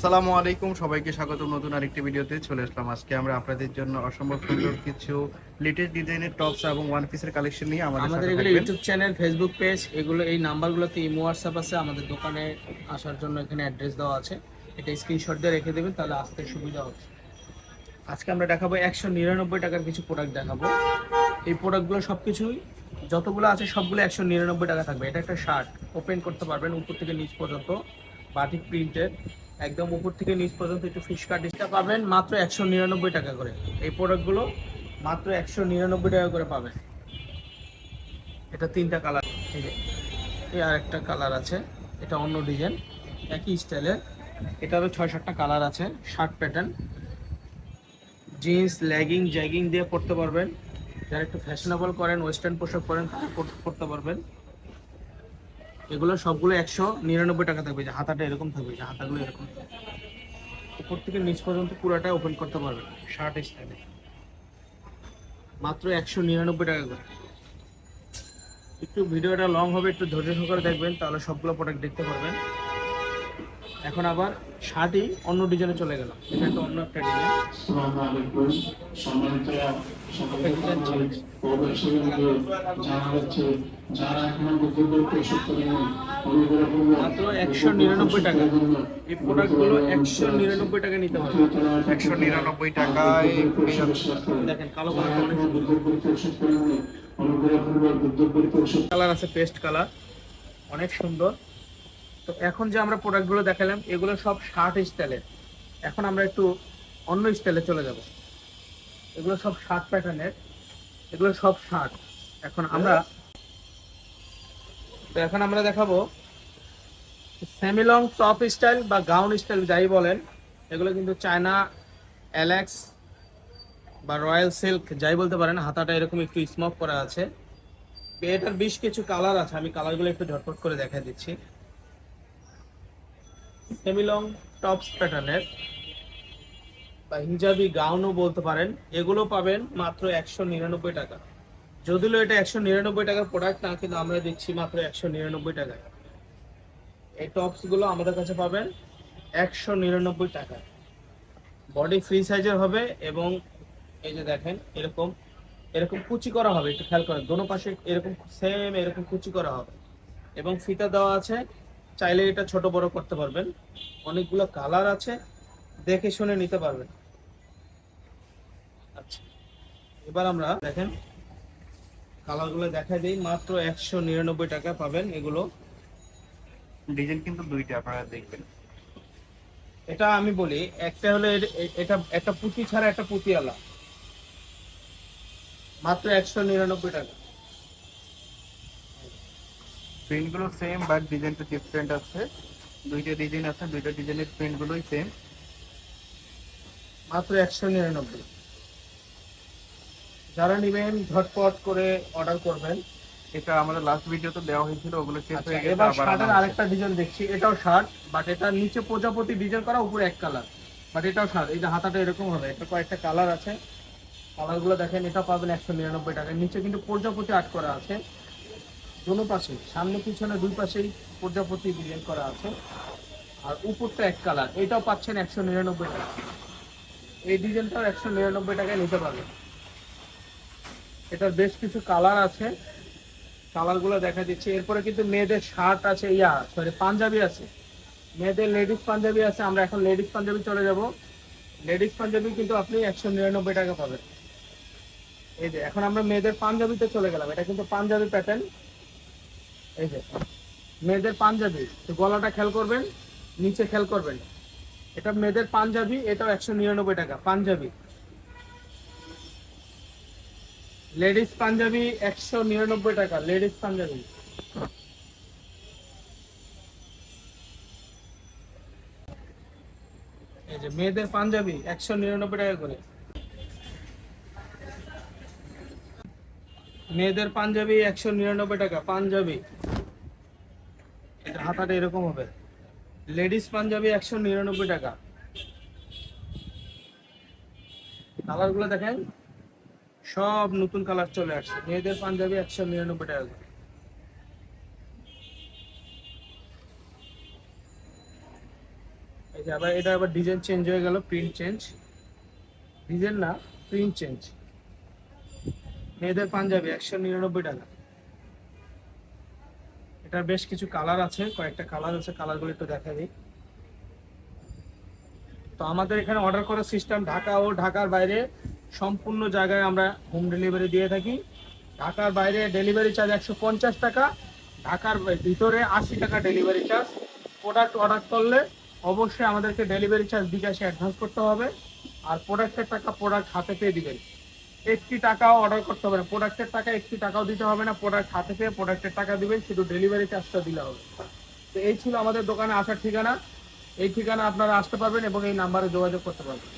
আসসালামু আলাইকুম সবাইকে স্বাগত নতুন আরেকটি ভিডিওতে চলে আসলাম আজকে আমরা আপনাদের জন্য অসম্ভব সুন্দর কিছু লেটেস্ট ডিজাইনের টপস এবং ওয়ান পিসের কালেকশন নিয়ে আমাদের আমাদের এগুলো। ইউটিউব চ্যানেল ফেসবুক পেজ এগুলো এই নাম্বারগুলোতে ইমো হোয়াটসঅ্যাপ আছে। আমাদের দোকানে আসার জন্য এখানে অ্যাড্রেস দেওয়া আছে। এটা স্ক্রিনশট দিয়ে রেখে দেবেন তাহলে আসতে সুবিধা হবে। আজকে আমরা দেখাবো একশো নিরানব্বই টাকার কিছু প্রোডাক্ট দেখাবো। এই প্রোডাক্টগুলো সব কিছুই যতগুলো আছে সবগুলো একশো নিরানব্বই টাকা থাকবে। এটা একটা শার্ট ওপেন করতে পারবেন উপর থেকে নিচ পর্যন্ত বাটিক প্রিন্টের একদম উপর থেকে নিচ পর্যন্ত একটু ফিশ কাট এটা পাবেন, মাত্র একশো নিরানব্বই টাকা করে। এই প্রোডাক্টগুলো মাত্র একশো নিরানব্বই টাকা করে পাবেন। এটা তিনটা কালার এই আর একটা কালার আছে, এটা অন্য ডিজাইন একই স্টাইলের এটারও ছয় সাতটা কালার আছে shirt pattern jeans legging jegging দিয়ে পরতে পারবেন। যারা একটু ফ্যাশনেবল করেন ওয়েস্টার্ন পোশাক পরেন তারা পরতে পারবেন। এগুলো সবগুলো একশো নিরানব্বই টাকা থাকবে যে হাতাটা এরকম থাকবে যে হাতাগুলো এরকম। উপর থেকে নিচ পর্যন্ত পুরোটা ওপেন করতে পারবেন শার্ট স্টাইলে মাত্র একশো নিরানব্বই টাকা করে। একটু ভিডিওটা লং হবে, একটু ধৈর্য সহকারে দেখবেন, তাহলে সবগুলো প্রোডাক্ট দেখতে পারবেন। এখন আবার শার্টই অন্য ডিজাইনে চলে গেল এটা একটা অন্য একটা ডিজাইন যারা এখনও গুগল পে মাত্র একশো নিরানব্বই টাকা। এই প্রোডাক্টগুলো একশো নিরানব্বই টাকা নিতে পারবেন একশো নিরানব্বই টাকায় দেখেন কালো কালার অনেক কালার আছে পেস্ট কালার। অনেক সুন্দর। তো এখন যে আমরা প্রোডাক্টগুলো দেখালাম এগুলো সব শার্ট স্টাইলের। এখন আমরা একটু অন্য স্টাইলে চলে যাব। এগুলো সব শার্ট প্যাটার্নের। এগুলো সব শার্ট এখন আমরা তো এখন আমরা দেখাবো সেমিলং টপ স্টাইল বা গাউন স্টাইল, যাই বলেন। এগুলো কিন্তু চায়না, অ্যালেক্স বা রয়্যাল সিল্ক, যাই বলতে পারেন, হাতাটা এরকম একটু স্মোক করা আছে। এটার বেশ কিছু কালার আছে, আমি কালারগুলো একটু ঝটপট করে দেখা দিচ্ছি। সেমিলং টপস প্যাটার্নের। বা হিজাবি গাউনও বলতে পারেন, এগুলো পাবেন মাত্র একশো নিরানব্বই টাকা। যদিও এটা একশো নিরানব্বই টাকার প্রোডাক্ট না, কিন্তু আমরা দিচ্ছি মাত্র একশো নিরানব্বই টাকায়। এই টপসগুলো আমাদের কাছে পাবেন একশো নিরানব্বই টাকা। বডি ফ্রি সাইজের হবে এবং এই যে দেখেন, এরকম এরকম কুচি করা হবে, একটু খেয়াল করেন, দোনো পাশে এরকম সেম এরকম কুচি করা হবে। এবং ফিতা দেওয়া আছে, চাইলে এটা ছোট বড় করতে পারবেন। অনেকগুলো কালার আছে, দেখে শুনে নিতে পারবেন। এবার আমরা দেখেন কালারগুলো দেখা দিই। মাত্র একশো নিরানব্বই টাকা পাবেন এগুলো। ডিজাইন কিন্তু দুইটা আপনারা দেখবেন। এটা আমি বলি একটা হলো এটা একটা পুঁতি ছাড়া একটা পুঁতিওয়ালা। মাত্র একশো নিরানব্বই টাকা। প্রিন্টগুলো সেম বাট ডিজাইনটা ডিফারেন্ট আছে। দুইটা ডিজাইন আছে দুইটা ডিজাইনের প্রিন্টগুলোই সেম মাত্র একশো নিরানব্বই। যারা নেবেন ঝটপট করে অর্ডার করবেন। এটা আমাদের লাস্ট ভিডিওতে দেওয়া হয়েছিল ওগুলো শেষ আচ্ছা, হয়ে গেছে এবার শার্টের আরেকটা ডিজাইন দেখছি এটাও শার্ট বাট এটা নিচে প্রজাপতি ডিজাইন করা উপরে এক কালার বাট এটাও শার্ট এই যে হাতাটা এরকম হবে এটা কয়েকটা কালার আছে। কালারগুলো দেখেন এটা পাবেন একশো নিরানব্বই টাকা। নিচে কিন্তু প্রজাপতি আর্ট করা আছে। দোনো পাশে সামনে পিছনে দুই পাশেই প্রজাপতি ডিজাইন করা আছে। আর উপরটা এক কালার এটাও পাচ্ছেন একশো নিরানব্বই টাকা। এই ডিজাইনটাও একশো নিরানব্বই টাকায় নিতে পারবেন। এটার বেশ কিছু কালার আছে। কালারগুলো দেখা দিচ্ছে। এরপরে কিন্তু মেয়েদের শার্ট আছে, ইয়া সরি পাঞ্জাবি আছে। মেয়েদের লেডিস পাঞ্জাবি আছে, আমরা এখন লেডিস পাঞ্জাবি চলে যাব। লেডিস পাঞ্জাবি কিন্তু আপনি একশো নিরানব্বই টাকা পাবেন। এই যে, এখন আমরা মেয়েদের পাঞ্জাবিতে চলে গেলাম। এটা কিন্তু পাঞ্জাবি প্যাটার্ন এই যে, মেয়েদের পাঞ্জাবি, তো গলাটা খেয়াল করবেন, নিচে খেয়াল করবেন। এটা মেয়েদের পাঞ্জাবি, এটাও একশো নিরানব্বই টাকা, পাঞ্জাবি। লেডিস পাঞ্জাবি একশো নিরানব্বই টাকা, লেডিস পাঞ্জাবি। মেয়েদের পাঞ্জাবি একশো নিরানব্বই টাকা করে। মেয়েদের পাঞ্জাবি একশো নিরানব্বই টাকা, পাঞ্জাবি। হাতাটা এরকম হবে। লেডিস পাঞ্জাবি একশো নিরানব্বই টাকা। কালারগুলো দেখেন। সব নতুন কালার চলে আসছে। মেয়েদের পাঞ্জাবি একশো নিরানব্বই টাকা করে। আবার, এটা আবার ডিজাইন চেঞ্জ হয়ে গেল প্রিন্ট চেঞ্জ ডিজাইন না প্রিন্ট চেঞ্জ মেয়েদের পাঞ্জাবি একশো নিরানব্বই টাকা। এটার বেশ কিছু কালার আছে, কয়েকটা কালার আছে কালারগুলো একটু দেখা দিই। তো আমাদের এখানে অর্ডার করার সিস্টেম ঢাকা ও ঢাকার বাইরে সম্পূর্ণ জায়গায় আমরা হোম ডেলিভারি দিয়ে থাকি। ঢাকার বাইরে ডেলিভারি চার্জ একশো পঞ্চাশ টাকা, ঢাকার ভিতরে আশি টাকা ডেলিভারি চার্জ প্রোডাক্ট অর্ডার করলে অবশ্যই আমাদেরকে ডেলিভারি চার্জ বিকাশে অ্যাডভান্স করতে হবে। আর প্রোডাক্টের টাকা প্রোডাক্ট হাতে পেয়ে দিবেন। একটি টাকাও অর্ডার করতে হবে না। প্রোডাক্টের টাকা একটি টাকাও দিতে হবে না। প্রোডাক্ট হাতে পেয়ে প্রোডাক্টের টাকা দিবেন, শুধু ডেলিভারি চার্জটা দিলে হবে। তো এই ছিল আমাদের দোকানে আসার ঠিকানা। এই ঠিকানা আপনারা আসতে পারবেন এবং এই নাম্বারে যোগাযোগ করতে পারবেন।